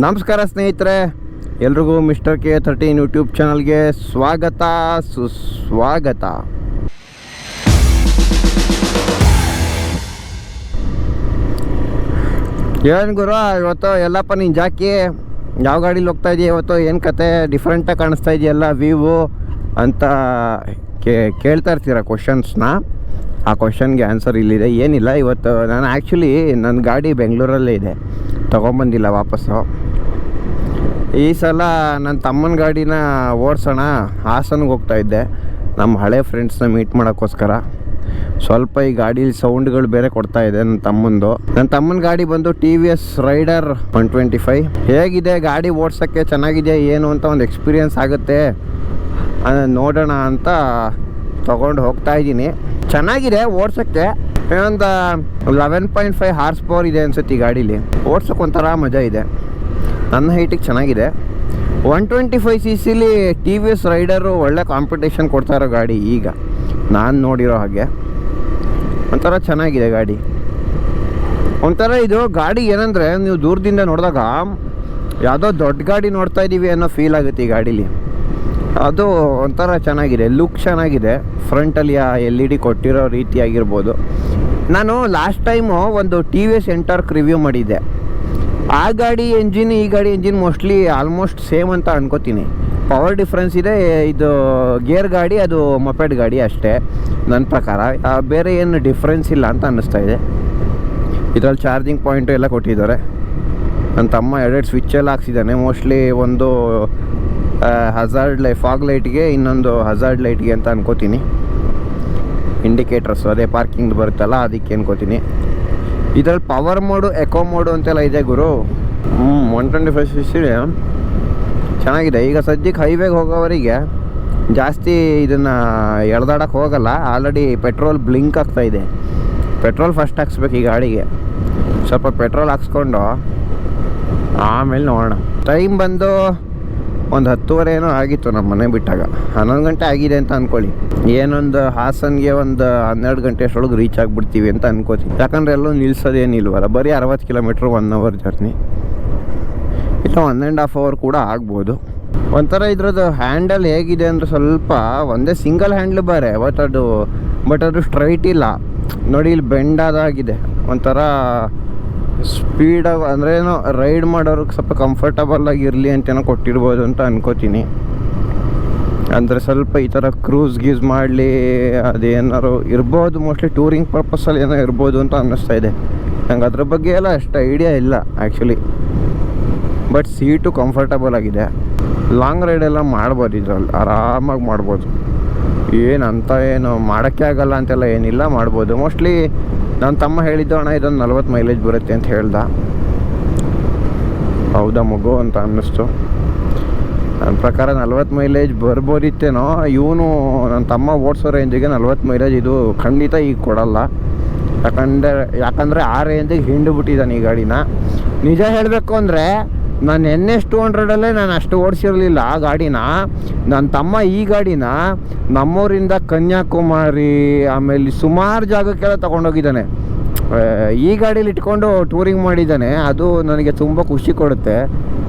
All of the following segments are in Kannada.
ನಮಸ್ಕಾರ ಸ್ನೇಹಿತರೆ, ಎಲ್ರಿಗೂ ಮಿಸ್ಟರ್ ಕೆ ತರ್ಟೀನ್ ಯೂಟ್ಯೂಬ್ ಚಾನಲ್ಗೆ ಸ್ವಾಗತ, ಸುಸ್ವಾಗತ. ಏನು ಗುರು, ಇವತ್ತು ಎಲ್ಲಪ್ಪ ನೀನು ಜಾಕಿ? ಯಾವ ಗಾಡೀಲಿ ಹೋಗ್ತಾ ಇದೆಯಾ ಇವತ್ತು? ಏನು ಕತೆ? ಡಿಫ್ರೆಂಟಾಗಿ ಕಾಣಿಸ್ತಾ ಇದೆಯಲ್ಲ ವ್ಯೂವು ಅಂತ ಕೇ, ಕೇಳ್ತಾ ಇರ್ತೀರ ಕ್ವಶನ್ಸ್ನ ಆ ಕ್ವಶನ್ಗೆ ಆನ್ಸರ್ ಇಲ್ಲಿದೆ. ಏನಿಲ್ಲ, ಇವತ್ತು ನಾನು ಆ್ಯಕ್ಚುಲಿ ನನ್ನ ಗಾಡಿ ಬೆಂಗಳೂರಲ್ಲೇ ಇದೆ. ತೊಗೊಂಬಂದಿಲ್ಲ ವಾಪಸ್ಸು. ಈ ಸಲ ನನ್ನ ತಮ್ಮನ ಗಾಡಿನ ಓಡಿಸೋಣ. ಹಾಸನಗೆ ಹೋಗ್ತಾ ಇದ್ದೆ. ನಮ್ಮ ಹಳೆ ಫ್ರೆಂಡ್ಸ್ನ ಮೀಟ್ ಮಾಡೋಕ್ಕೋಸ್ಕರ. ಸ್ವಲ್ಪ ಈ ಗಾಡೀಲಿ ಸೌಂಡ್ಗಳು ಬೇರೆ ಕೊಡ್ತಾ ಇದೆ ನನ್ನ ತಮ್ಮಂದು. ನನ್ನ ತಮ್ಮನ ಗಾಡಿ ಬಂದು T V S Raider one twenty five ಹೇಗಿದೆ? ಗಾಡಿ ಓಡ್ಸೋಕ್ಕೆ ಚೆನ್ನಾಗಿದೆ ಏನು ಅಂತ ಒಂದು ಎಕ್ಸ್ಪೀರಿಯನ್ಸ್ ಆಗುತ್ತೆ. ನೋಡೋಣ ಅಂತ ತೊಗೊಂಡು ಹೋಗ್ತಾ ಇದ್ದೀನಿ. ಚೆನ್ನಾಗಿದೆ ಓಡ್ಸೋಕ್ಕೆ. ಇನ್ನೊಂದು eleven point five horse power ಇದೆ ಅನ್ಸುತ್ತೆ ಈ ಗಾಡೀಲಿ. ಓಡ್ಸೋಕೆ ಒಂಥರ ಮಜಾ ಇದೆ. ನನ್ನ ಹೈಟಿಗೆ ಚೆನ್ನಾಗಿದೆ. ಒನ್ ಟ್ವೆಂಟಿ ಫೈವ್ ಸಿ ಸಿಲಿ ಟಿ ವಿ ಎಸ್ ರೈಡರು ಒಳ್ಳೆ ಕಾಂಪಿಟೇಷನ್ ಕೊಡ್ತಾ ಇರೋ ಗಾಡಿ ಈಗ. ನಾನು ನೋಡಿರೋ ಹಾಗೆ. ಒಂಥರ ಚೆನ್ನಾಗಿದೆ ಗಾಡಿ. ಒಂಥರ ಇದು ಗಾಡಿ ಏನಂದರೆ ನೀವು ದೂರದಿಂದ ನೋಡಿದಾಗ ಯಾವುದೋ ದೊಡ್ಡ ಗಾಡಿ ನೋಡ್ತಾ ಇದ್ದೀವಿ ಅನ್ನೋ ಫೀಲ್ ಆಗುತ್ತೆ ಈ ಗಾಡೀಲಿ. ಅದು ಒಂಥರ ಚೆನ್ನಾಗಿದೆ ಲುಕ್ ಚೆನ್ನಾಗಿದೆ. ಫ್ರಂಟಲ್ಲಿ ಆ ಎಲ್ ಇ ಡಿ ಕೊಟ್ಟಿರೋ ರೀತಿ ಆಗಿರ್ಬೋದು ನಾನು ಲಾಸ್ಟ್ ಟೈಮು ಒಂದು T V S Ntorq review ಮಾಡಿದ್ದೆ. ಆ ಗಾಡಿ ಎಂಜಿನ್ ಈ ಗಾಡಿ ಎಂಜಿನ್ ಮೋಸ್ಟ್ಲಿ ಆಲ್ಮೋಸ್ಟ್ ಸೇಮ್ ಅಂತ ಅನ್ಕೋತೀನಿ. ಪವರ್ ಡಿಫ್ರೆನ್ಸ್ ಇದೆ, ಇದು ಗೇರ್ ಗಾಡಿ, ಅದು ಮೊಪೆಡ್ ಗಾಡಿ ಅಷ್ಟೇ ನನ್ನ ಪ್ರಕಾರ. ಬೇರೆ ಏನು ಡಿಫ್ರೆನ್ಸ್ ಇಲ್ಲ ಅಂತ ಅನ್ನಿಸ್ತಾ ಇದೆ. ಇದರಲ್ಲಿ ಚಾರ್ಜಿಂಗ್ ಪಾಯಿಂಟು ಎಲ್ಲ ಕೊಟ್ಟಿದ್ದಾರೆ. ನನ್ನ ತಮ್ಮ ಎರಡೆರಡು ಸ್ವಿಚ್ ಎಲ್ಲ ಹಾಕ್ಸಿದ್ದಾನೆ. ಮೋಸ್ಟ್ಲಿ ಒಂದು ಹಜಾರ್ಡ್ ಲೈ ಫಾಗ್ ಲೈಟ್ಗೆ ಇನ್ನೊಂದು ಹಜಾರ್ಡ್ ಲೈಟ್ಗೆ ಅಂತ ಅನ್ಕೋತೀನಿ. ಇಂಡಿಕೇಟರ್ಸು ಅದೇ ಪಾರ್ಕಿಂಗ್ ಬರುತ್ತಲ್ಲ, ಅದಕ್ಕೆ ಅನ್ಕೋತೀನಿ. ಇದರಲ್ಲಿ ಪವರ್ ಮೋಡು ಎಕೋ ಮೋಡು ಅಂತೆಲ್ಲ ಇದೆ ಗುರು. ಹ್ಞೂ ಒನ್ ಟ್ವೆಂಟಿ ಫೈವ್ ಸಿ ಚೆನ್ನಾಗಿದೆ. ಈಗ ಸದ್ಯಕ್ಕೆ ಹೈವೇಗೆ ಹೋಗೋವರಿಗೆ ಜಾಸ್ತಿ ಇದನ್ನು ಎಳ್ದಾಡಕ್ಕೆ ಹೋಗಲ್ಲ. ಆಲ್ರೆಡಿ ಪೆಟ್ರೋಲ್ ಬ್ಲಿಂಕ್ ಆಗ್ತಾ ಇದೆ. ಪೆಟ್ರೋಲ್ ಫಸ್ಟ್ ಹಾಕ್ಸ್ಬೇಕು ಈ ಗಾಡಿಗೆ. ಸ್ವಲ್ಪ ಪೆಟ್ರೋಲ್ ಹಾಕ್ಸ್ಕೊಂಡು, ಆಮೇಲೆ ನೋಡೋಣ. ಟೈಮ್ ಬಂದು ಒಂದು ಹತ್ತುವರೆ ಏನೋ ಆಗಿತ್ತು ನಮ್ಮ ಮನೆ ಬಿಟ್ಟಾಗ. ಹನ್ನೊಂದು ಗಂಟೆ ಆಗಿದೆ ಅಂತ ಅಂದ್ಕೊಳ್ಳಿ ಏನೊಂದು ಹಾಸನ್ಗೆ ಒಂದು ಹನ್ನೆರಡು ಗಂಟೆ ಅಷ್ಟೊಳಗೆ ರೀಚ್ ಆಗಿಬಿಡ್ತೀವಿ ಅಂತ ಅನ್ಕೋತೀವಿ ಯಾಕಂದ್ರೆ ಎಲ್ಲೂ ನಿಲ್ಸೋದೇನಿಲ್ವಲ್ಲ. ಬರೀ ಅರವತ್ತು ಕಿಲೋಮೀಟ್ರ್ ಒನ್ ಅವರ್ ಜರ್ನಿ ಇಲ್ಲ ಒನ್ ಆ್ಯಂಡ್ ಹಾಫ್ ಅವರ್ ಕೂಡ ಆಗ್ಬೋದು. ಒಂಥರ ಇದ್ರದ್ದು ಹ್ಯಾಂಡಲ್ ಹೇಗಿದೆ ಅಂದರೆ ಸ್ವಲ್ಪ ಒಂದೇ ಸಿಂಗಲ್ ಹ್ಯಾಂಡ್ಲ್ ಬೇರೆ ಬಟ್ ಅದು ಬಟ್ ಅದು ಸ್ಟ್ರೈಟ್ ಇಲ್ಲ. ನೋಡಿ, ಇಲ್ಲಿ ಬೆಂಡ್ ಆದಾಗಿದೆ. ಒಂಥರ ಸ್ಪೀಡಾಗಿ ಅಂದರೆ ಏನು ರೈಡ್ ಮಾಡೋರಿಗೆ ಸ್ವಲ್ಪ ಕಂಫರ್ಟಬಲ್ ಆಗಿರಲಿ ಅಂತೇನೋ ಕೊಟ್ಟಿರ್ಬೋದು ಅಂತ ಅನ್ಕೋತೀನಿ. ಅಂದರೆ ಸ್ವಲ್ಪ ಈ ಥರ ಕ್ರೂಸ್ ಗೀಸ್ ಮಾಡಲಿ, ಅದೇನಾರು ಇರ್ಬೋದು ಮೋಸ್ಟ್ಲಿ ಟೂರಿಂಗ್ ಪರ್ಪಸಲ್ಲಿ ಏನೋ ಇರ್ಬೋದು ಅಂತ ಅನ್ನಿಸ್ತಾ ಇದೆ. ನಂಗೆ ಅದ್ರ ಬಗ್ಗೆ ಎಲ್ಲ ಅಷ್ಟು ಐಡಿಯಾ ಇಲ್ಲ ಆ್ಯಕ್ಚುಲಿ ಬಟ್ ಸೀಟು ಕಂಫರ್ಟಬಲ್ ಆಗಿದೆ. ಲಾಂಗ್ ರೈಡ್ ಎಲ್ಲ ಮಾಡ್ಬೋದು ಇದರಲ್ಲಿ, ಆರಾಮಾಗಿ ಮಾಡ್ಬೋದು. ಏನು ಅಂತ ಏನು ಮಾಡೋಕ್ಕೆ ಆಗಲ್ಲ ಅಂತೆಲ್ಲ ಏನಿಲ್ಲ, ಮಾಡ್ಬೋದು. ಮೋಸ್ಟ್ಲಿ ನನ್ನ ತಮ್ಮ ಹೇಳಿದ್ದು, ಅಣ್ಣ, ಇದೊಂದು ನಲ್ವತ್ತು ಮೈಲೇಜ್ ಬರುತ್ತೆ ಅಂತ ಹೇಳ್ದ. ಹೌದಾ ಮಗು ಅಂತ ಅನ್ನಿಸ್ತು. ನನ್ನ ಪ್ರಕಾರ ನಲ್ವತ್ತು ಮೈಲೇಜ್ ಬರ್ಬೋದಿತ್ತೇನೋ, ಇವನು ನನ್ನ ತಮ್ಮ ಓಡಿಸೋ ರೇಂಜಿಗೆ ನಲ್ವತ್ತು ಮೈಲೇಜ್ ಇದು ಖಂಡಿತ ಈಗ ಕೊಡಲ್ಲ. ಯಾಕಂದರೆ ಯಾಕಂದರೆ ಆ ರೇಂಜಿಗೆ ಹಿಂಡು ಬಿಟ್ಟಿದ್ದಾನೆ ಈ ಗಾಡಿನ. ನಿಜ ಹೇಳಬೇಕು ಅಂದರೆ ನಾನು ಎನ್ ಎಸ್ ಟು ಹಂಡ್ರೆಡಲ್ಲೇ ನಾನು ಅಷ್ಟು ಓಡಿಸಿರಲಿಲ್ಲ. ಆ ಗಾಡಿನ, ನನ್ನ ತಮ್ಮ ಈ ಗಾಡಿನ ನಮ್ಮೂರಿಂದ ಕನ್ಯಾಕುಮಾರಿ, ಆಮೇಲೆ ಸುಮಾರು ಜಾಗಕ್ಕೆಲ್ಲ ತೊಗೊಂಡೋಗಿದ್ದಾನೆ. ಈ ಗಾಡೀಲಿ ಇಟ್ಕೊಂಡು ಟೂರಿಂಗ್ ಮಾಡಿದ್ದಾನೆ. ಅದು ನನಗೆ ತುಂಬ ಖುಷಿ ಕೊಡುತ್ತೆ.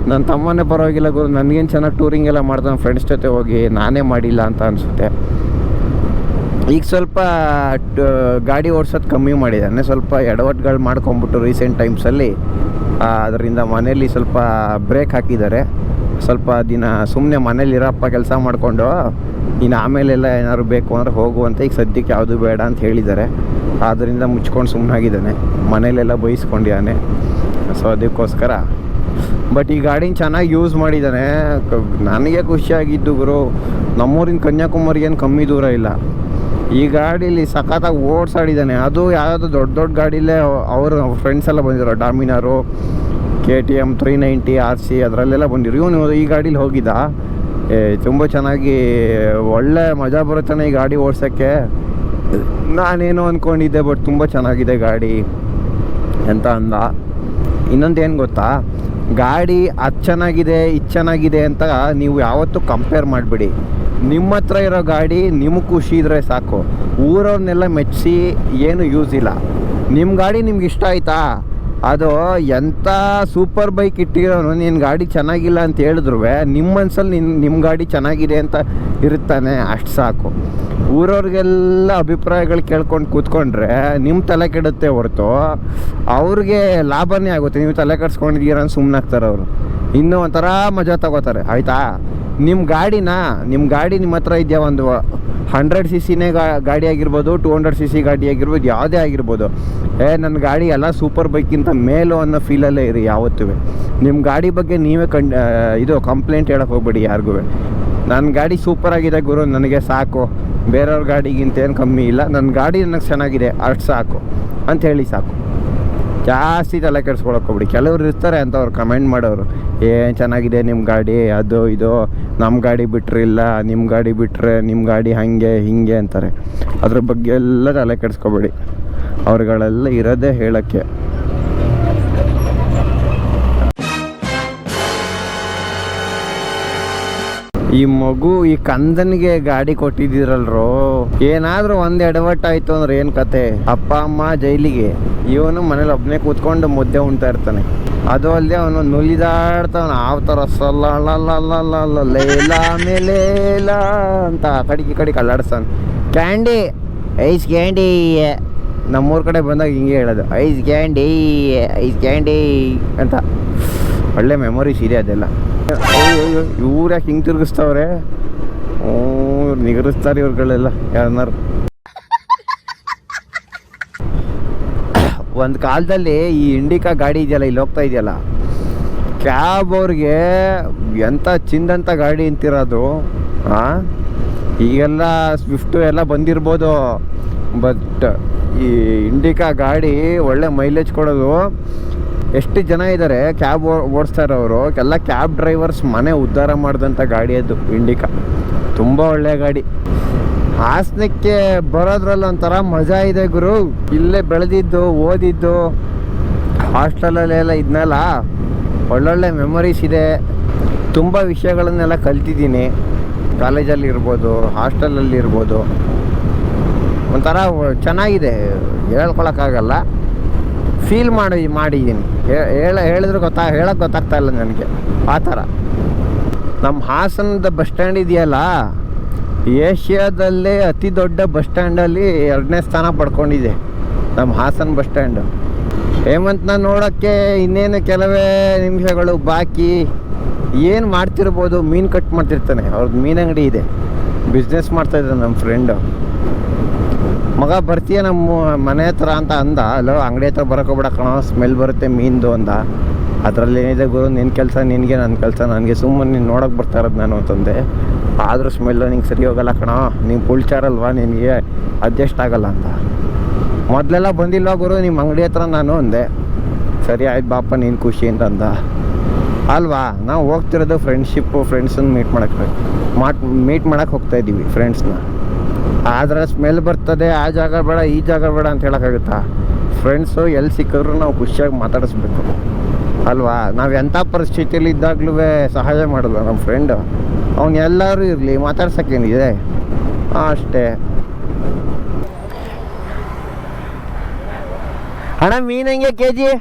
ನನ್ನ ತಮ್ಮನೇ ಪರವಾಗಿಲ್ಲ ಗುರು, ನನಗೇನು ಚೆನ್ನಾಗಿ ಟೂರಿಂಗ್ ಎಲ್ಲ ಮಾಡ್ತಾನೆ ಫ್ರೆಂಡ್ಸ್ ಜೊತೆ ಹೋಗಿ ನಾನೇ ಮಾಡಿಲ್ಲ ಅಂತ ಅನಿಸುತ್ತೆ. ಈಗ ಸ್ವಲ್ಪ ಗಾಡಿ ಓಡಿಸೋದು ಕಮ್ಮಿ ಮಾಡಿದ್ದಾನೆ. ಸ್ವಲ್ಪ ಎಡವಟ್ಗಳು ಮಾಡ್ಕೊಂಬಿಟ್ಟು ರೀಸೆಂಟ್ ಟೈಮ್ಸಲ್ಲಿ ಅದರಿಂದ ಮನೇಲಿ ಸ್ವಲ್ಪ ಬ್ರೇಕ್ ಹಾಕಿದ್ದಾರೆ. ಸ್ವಲ್ಪ ದಿನ ಸುಮ್ಮನೆ ಮನೇಲಿ ಇರಪ್ಪ ಕೆಲಸ ಮಾಡಿಕೊಂಡು, ಇನ್ನು ಆಮೇಲೆಲ್ಲ ಏನಾದ್ರು ಬೇಕು ಅಂದರೆ ಹೋಗು ಅಂತ ಈಗ ಸದ್ಯಕ್ಕೆ ಯಾವುದು ಬೇಡ ಅಂತ ಹೇಳಿದ್ದಾರೆ. ಆದ್ದರಿಂದ ಮುಚ್ಕೊಂಡು ಸುಮ್ಮನಾಗಿದ್ದಾನೆ ಮನೇಲೆಲ್ಲ ಬೈಸ್ಕೊಂಡಿದ್ದಾನೆ ಸೊ ಅದಕ್ಕೋಸ್ಕರ. ಬಟ್ ಈ ಗಾಡಿನ ಚೆನ್ನಾಗಿ ಯೂಸ್ ಮಾಡಿದ್ದಾನೆ. ನನಗೆ ಖುಷಿಯಾಗಿದ್ದು ಗುರು, ನಮ್ಮೂರಿನ ಕನ್ಯಾಕುಮಾರಿ ಏನು ಕಮ್ಮಿ ದೂರ ಇಲ್ಲ. ಈ ಗಾಡೀಲಿ ಸಖತ್ತಾಗಿ ಓಡಿಸಾಡಿದ್ದಾನೆ ಅದು ಯಾವುದೋ ದೊಡ್ಡ ದೊಡ್ಡ ಗಾಡೀಲೇ ಅವರು ಫ್ರೆಂಡ್ಸ್ ಎಲ್ಲ ಬಂದಿದ್ರು. Dominar K T M three ninety R C ಅದರಲ್ಲೆಲ್ಲ ಬಂದಿರು ಇವನು ಈ ಗಾಡೀಲಿ ಹೋಗಿದ್ದ. ಏ, ತುಂಬ ಚೆನ್ನಾಗಿ ಒಳ್ಳೆ ಮಜಾ ಬರುತ್ತಾನೆ ಈ ಗಾಡಿ ಓಡ್ಸೋಕ್ಕೆ. ನಾನೇನೋ ಅಂದ್ಕೊಂಡಿದ್ದೆ ಬಟ್ ತುಂಬ ಚೆನ್ನಾಗಿದೆ ಗಾಡಿ ಅಂತ ಅಂದ. ಇನ್ನೊಂದು ಏನು ಗೊತ್ತಾ? ಗಾಡಿ ಅದು ಚೆನ್ನಾಗಿದೆ ಇದು ಚೆನ್ನಾಗಿದೆ ಅಂತ ನೀವು ಯಾವತ್ತೂ ಕಂಪೇರ್ ಮಾಡಿಬಿಡಿ. ನಿಮ್ಮ ಹತ್ರ ಇರೋ ಗಾಡಿ ನಿಮಗೆ ಖುಷಿ ಇದ್ರೆ ಸಾಕು. ಊರವ್ರನ್ನೆಲ್ಲ ಮೆಚ್ಚಿಸಿ ಏನು ಯೂಸ್ ಇಲ್ಲ. ನಿಮ್ಮ ಗಾಡಿ ನಿಮ್ಗೆ ಇಷ್ಟ ಆಯ್ತಾ? ಅದು ಎಂಥ ಸೂಪರ್ ಬೈಕ್ ಇಟ್ಟಿರೋನು ನಿನ್ನ ಗಾಡಿ ಚೆನ್ನಾಗಿಲ್ಲ ಅಂತ ಹೇಳಿದ್ರು ನಿಮ್ಮ ಮನಸ್ಸಲ್ಲಿ ನಿನ್ನ ನಿಮ್ಮ ಗಾಡಿ ಚೆನ್ನಾಗಿದೆ ಅಂತ ಇರುತ್ತಾನೆ, ಅಷ್ಟು ಸಾಕು. ಊರವ್ರಿಗೆಲ್ಲ ಅಭಿಪ್ರಾಯಗಳು ಕೇಳ್ಕೊಂಡು ಕೂತ್ಕೊಂಡ್ರೆ ನಿಮ್ಮ ತಲೆ ಕೆಡುತ್ತೆ ಹೊರತು, ಅವ್ರಿಗೆ ಲಾಭನೇ ಆಗುತ್ತೆ. ನೀವು ತಲೆ ಕೆಡಿಸ್ಕೊಂಡಿದ್ದೀರ ಅಂತ ಸುಮ್ಮನಾಗ್ತಾರೆ ಅವರು ಇನ್ನೂ ಒಂಥರ ಮಜಾ ತಗೋತಾರೆ. ಆಯಿತಾ? ನಿಮ್ಮ ಗಾಡಿನ ನಿಮ್ಮ ಗಾಡಿ ನಿಮ್ಮ ಹತ್ರ ಇದೆಯಾ ಒಂದು ಹಂಡ್ರೆಡ್ ಸಿ ಸಿನೇ ಗಾಡಿ ಆಗಿರ್ಬೋದು ಟೂ ಹಂಡ್ರೆಡ್ ಸಿ ಸಿ ಗಾಡಿ ಆಗಿರ್ಬೋದು, ಯಾವುದೇ ಆಗಿರ್ಬೋದು. ಏ ನನ್ನ ಗಾಡಿ ಎಲ್ಲ ಸೂಪರ್ ಬೈಕ್ಗಿಂತ ಮೇಲು ಅನ್ನೋ ಫೀಲಲ್ಲೇ ಇರಿ ಯಾವತ್ತೂ. ನಿಮ್ಮ ಗಾಡಿ ಬಗ್ಗೆ ನೀವೇ ಕಣ್ ಇದು ಕಂಪ್ಲೇಂಟ್ ಹೇಳಕ್ಕೆ ಹೋಗ್ಬೇಡಿ ಯಾರಿಗೂ. ನನ್ನ ಗಾಡಿ ಸೂಪರ್ ಆಗಿದೆ ಗುರು, ನನಗೆ ಸಾಕು. ಬೇರೆಯವ್ರ ಗಾಡಿಗಿಂತ ಏನು ಕಮ್ಮಿ ಇಲ್ಲ. ನನ್ನ ಗಾಡಿ ನನಗೆ ಚೆನ್ನಾಗಿದೆ, ಅಷ್ಟು ಸಾಕು. ಅಂತ ಹೇಳಿ ಸಾಕು. ಜಾಸ್ತಿ ತಲೆ ಹೋಗ್ಬಿಡಿ. ಕೆಲವ್ರು ಇರ್ತಾರೆ ಅಂತ ಅವ್ರು ಕಮೆಂಟ್ ಮಾಡೋರು. ಏನು ಚೆನ್ನಾಗಿದೆ ನಿಮ್ಮ ಗಾಡಿ, ಅದು, ಇದು. ನಮ್ಮ ಗಾಡಿ ಬಿಟ್ರಿಲ್ಲ ನಿಮ್ಮ ಗಾಡಿ ಬಿಟ್ಟರೆ ನಿಮ್ಮ ಗಾಡಿ ಹಾಗೆ, ಹೀಗೆ ಅಂತಾರೆ. ಅದ್ರ ಬಗ್ಗೆ ಎಲ್ಲ ತಲೆ ಕೆಡಿಸ್ಕೊಬೇಡಿ. ಅವ್ರುಗಳೆಲ್ಲ ಇರೋದೇ ಹೇಳೋಕ್ಕೆ. ಈ ಮಗು ಈ ಕಂದನಿಗೆ ಗಾಡಿ ಕೊಟ್ಟಿದ್ದೀರಲ್ರೋ? ಏನಾದ್ರೂ ಒಂದ್ ಎಡವಟ್ ಆಯ್ತು ಅಂದ್ರೆ ಏನ್ ಕತೆ? ಅಪ್ಪ, ಅಮ್ಮ ಜೈಲಿಗೆ. ಇವನು ಮನೇಲಿ ಒಬ್ಬನೇ ಕೂತ್ಕೊಂಡು ಮುದ್ದೆ ಉಣ್ತಾ ಇರ್ತಾನೆ. ಅದು ಅಲ್ಲದೆ ಅವನು ನುಲಿದಾಡ್ತಾವನ ಆವ್ ತರ ಲೇಲಾ ಮೇಲೇಲ ಅಂತ ಕಡೆಗೆ ಈ ಅಲ್ಲಾಡ್ಸ್ತಾನೆ. Candy, ice candy. ನಮ್ಮೂರ ಕಡೆ ಬಂದಾಗ ಹಿಂಗೆ ಹೇಳೋದು, ಐಸ್ ಕ್ಯಾಂಡಿ ಐಸ್ ಕ್ಯಾಂಡಿ ಅಂತ. ಒಳ್ಳೆ ಮೆಮೊರೀಸ್ ಇದೆ ಅದೆಲ್ಲ. ಇವ್ರು ಯಾಕೆ ಹಿಂಗೆ ತಿರುಗಿಸ್ತಾವ್ರೆ? ಇವ್ರು ನಿಗರಿಸ್ತಾರೆ ಇವ್ರುಗಳೆಲ್ಲ, ಯಾರನ್ನಾರು. ಒಂದು ಕಾಲದಲ್ಲಿ ಈ ಇಂಡಿಕಾ ಗಾಡಿ ಇದೆಯಲ್ಲ, ಇಲ್ಲಿ ಹೋಗ್ತಾ ಇದೆಯಲ್ಲ, ಕ್ಯಾಬ್ ಅವ್ರಿಗೆ ಎಂಥ ಚಿಂದಂತ ಗಾಡಿ ಅಂತಿರೋದು ಹಾಂ ಈಗೆಲ್ಲ ಸ್ವಿಫ್ಟು ಎಲ್ಲ ಬಂದಿರ್ಬೋದು ಬಟ್ ಈ ಇಂಡಿಕಾ ಗಾಡಿ ಒಳ್ಳೆ ಮೈಲೇಜ್ ಕೊಡೋದು ಎಷ್ಟು ಜನ ಇದ್ದಾರೆ ಕ್ಯಾಬ್ ಓಡಿಸ್ತಾ ಇರೋರು ಎಲ್ಲ ಕ್ಯಾಬ್ ಡ್ರೈವರ್ಸ್ ಮನೆ ಉದ್ಧಾರ ಮಾಡಿದಂಥ ಗಾಡಿ ಅದು ಇಂಡಿಕಾ. ತುಂಬ ಒಳ್ಳೆಯ ಗಾಡಿ. ಹಾಸನಕ್ಕೆ ಬರೋದ್ರಲ್ಲಿ ಒಂಥರ ಮಜಾ ಇದೆ ಗುರು. ಇಲ್ಲೇ ಬೆಳೆದಿದ್ದು, ಓದಿದ್ದು ಹಾಸ್ಟೆಲಲ್ಲೆಲ್ಲ ಇದನ್ನೆಲ್ಲ ಒಳ್ಳೊಳ್ಳೆ ಮೆಮೊರೀಸ್ ಇದೆ. ತುಂಬ ವಿಷಯಗಳನ್ನೆಲ್ಲ ಕಲ್ತಿದ್ದೀನಿ. ಕಾಲೇಜಲ್ಲಿ ಇರ್ಬೋದು ಹಾಸ್ಟೆಲಲ್ಲಿ ಇರ್ಬೋದು. ಒಂಥರ ಚೆನ್ನಾಗಿದೆ. ಹೇಳ್ಕೊಳಕ್ಕಾಗಲ್ಲ. ಫೀಲ್ ಮಾಡಿ, ಮಾಡಿದ್ದೀನಿ. ಹೇಳ, ಹೇಳಿದ್ರೆ ಗೊತ್ತಾ ಹೇಳಕ್ಕೆ ಗೊತ್ತಾಗ್ತಾ ಇಲ್ಲ ನನಗೆ. ಆ ಥರ. ನಮ್ಮ ಹಾಸನದ ಬಸ್ ಸ್ಟ್ಯಾಂಡ್ ಇದೆಯಲ್ಲ, ಏಷ್ಯಾದಲ್ಲೇ ಅತಿ ದೊಡ್ಡ ಬಸ್ ಸ್ಟ್ಯಾಂಡಲ್ಲಿ ಎರಡನೇ ಸ್ಥಾನ ಪಡ್ಕೊಂಡಿದೆ ನಮ್ಮ ಹಾಸನ ಬಸ್ ಸ್ಟ್ಯಾಂಡು. ಹೇಮಂತ್ನ ನೋಡೋಕ್ಕೆ ಇನ್ನೇನು ಕೆಲವೇ ನಿಮಿಷಗಳು ಬಾಕಿ. ಏನು ಮಾಡ್ತಿರ್ಬೋದು, ಮೀನು ಕಟ್ ಮಾಡ್ತಿರ್ತಾನೆ. ಅವ್ರದ್ದು ಮೀನಂಗಡಿ ಇದೆ. ಬಿಸ್ನೆಸ್ ಮಾಡ್ತಾಯಿದ್ದಾನೆ ನಮ್ಮ ಫ್ರೆಂಡು ಮಗ ಬರ್ತೀಯ ನಮ್ಮ ಮನೆ ಹತ್ರ ಅಂತ ಅಂದ. ಅಲ್ಲೋ, ಅಂಗಡಿ ಹತ್ರ ಬರೋಕೋಬೇಡ ಕಣೋ ಸ್ಮೆಲ್ ಬರುತ್ತೆ ಮೀನ್ದು ಅಂದ ಅದರಲ್ಲಿ ಏನಿದೆ ಗುರು ನಿನ್ನ ಕೆಲಸ ನಿನಗೆ ನನ್ನ ಕೆಲಸ ನನಗೆ. ಸುಮ್ಮನೆ ನೀನು ನೋಡೋಕೆ ಬರ್ತಾ ಇರೋದು ನಾನು ಅಂತಂದೆ. ಆದರೂ ಸ್ಮೆಲ್ಲು ನಿಂಗೆ ಸರಿ ಹೋಗಲ್ಲ ಕಣೋ. ನೀನು ಪುಳ್ಚಾರಲ್ವಾ ನಿನಗೆ? ಅಡ್ಜಸ್ಟ್ ಆಗಲ್ಲ ಅಂತ. ಮೊದಲೆಲ್ಲ ಬಂದಿಲ್ವಾ ಗುರು ನಿಮ್ಮ ಅಂಗಡಿ ಹತ್ರ ನಾನು ಅಂದೆ. ಸರಿ ಆಯ್ತು ಬಾಪ, ನೀನು ಖುಷಿ ಅಂತ ಅಂದ. ಅಲ್ವಾ, ನಾವು ಹೋಗ್ತಿರೋದು ಫ್ರೆಂಡ್ಶಿಪ್ಪು ಫ್ರೆಂಡ್ಸನ್ನು ಮೀಟ್ ಮಾಡಕ್ಕೆ ಮಾಟ್ ಮೀಟ್ ಮಾಡಕ್ಕೆ ಹೋಗ್ತಾ ಇದ್ದೀವಿ ಫ್ರೆಂಡ್ಸ್ನ ಆದರೆ ಸ್ಮೆಲ್ ಬರ್ತದೆ, ಆ ಜಾಗ ಬೇಡ, ಈ ಜಾಗ ಬೇಡ ಅಂತ ಹೇಳೋಕ್ಕಾಗುತ್ತಾ ಫ್ರೆಂಡ್ಸು ಎಲ್ಲಿ ಸಿಕ್ಕಿದ್ರು ನಾವು ಖುಷಿಯಾಗಿ ಮಾತಾಡಿಸ್ಬೇಕು. ಅಲ್ವಾ? ನಾವು ಎಂಥ ಪರಿಸ್ಥಿತಿಯಲ್ಲಿ ಇದ್ದಾಗ್ಲೂ ಸಹಾಯ ಮಾಡಲ್ಲ ನಮ್ಮ ಫ್ರೆಂಡು ಅವ್ನು ಎಲ್ಲರೂ ಇರಲಿ, ಮಾತಾಡ್ಸೋಕ್ಕೇನಿದೆ? ಅಷ್ಟೇ. ಅಣ್ಣ, ಮೀನು ಹೆಂಗೆ ಕೆ ಜಿ